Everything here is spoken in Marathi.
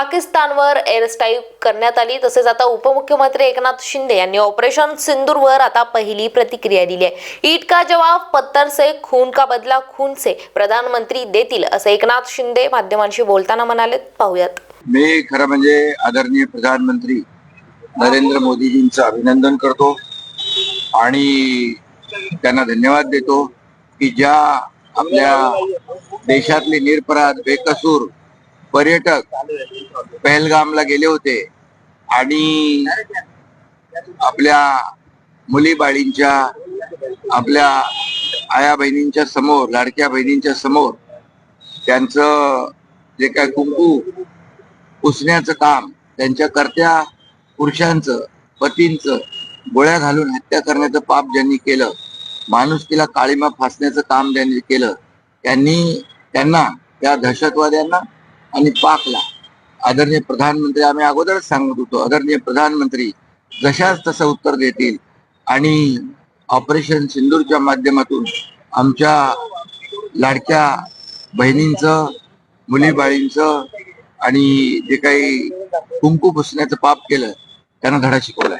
पाकिस्तानवर एअर स्ट्राईक करण्यात आली. तसेच आता उपमुख्यमंत्री एकनाथ शिंदे यांनी ऑपरेशन सिंदूरवर आता पहिली प्रतिक्रिया दिली आहे. ईट का जवाब पत्थर से खून का बदला खून से प्रधानमंत्री देतील असं एकनाथ शिंदे माध्यमांशी बोलताना म्हणाले. पाहूयात. मी खरं म्हणजे आदरणीय प्रधानमंत्री नरेंद्र मोदीजींचं अभिनंदन करतो आणि त्यांना धन्यवाद देतो की ज्या आपल्या देशातले निरपराध बेकसूर पर्यटक पहलगामला गेले होते. आणि आपल्या मुली बाळींच्या आपल्या आया बहिणींच्या समोर लाडक्या बहिणींच्या समोर त्यांचं जे काय कुंकू पुसण्याचं काम त्यांच्या कर्त्या पुरुषांचं पतींचं गोळ्या घालून हत्या करण्याचं पाप ज्यांनी केलं माणुसकीला काळीमा फासण्याचं काम ज्यांनी केलं त्यांनी त्यांना त्या दहशतवाद्यांना आणि पाकला. आदरणीय प्रधानमंत्री आम्ही अगोदरच सांगत होतो आदरणीय प्रधानमंत्री जशाच तसं उत्तर देतील. आणि ऑपरेशन सिंदूरच्या माध्यमातून आमच्या लाडक्या बहिणींचं मुलीबाळींचं आणि जे काही कुंकू पुसण्याचं पाप केलं त्यांना धडा शिकवला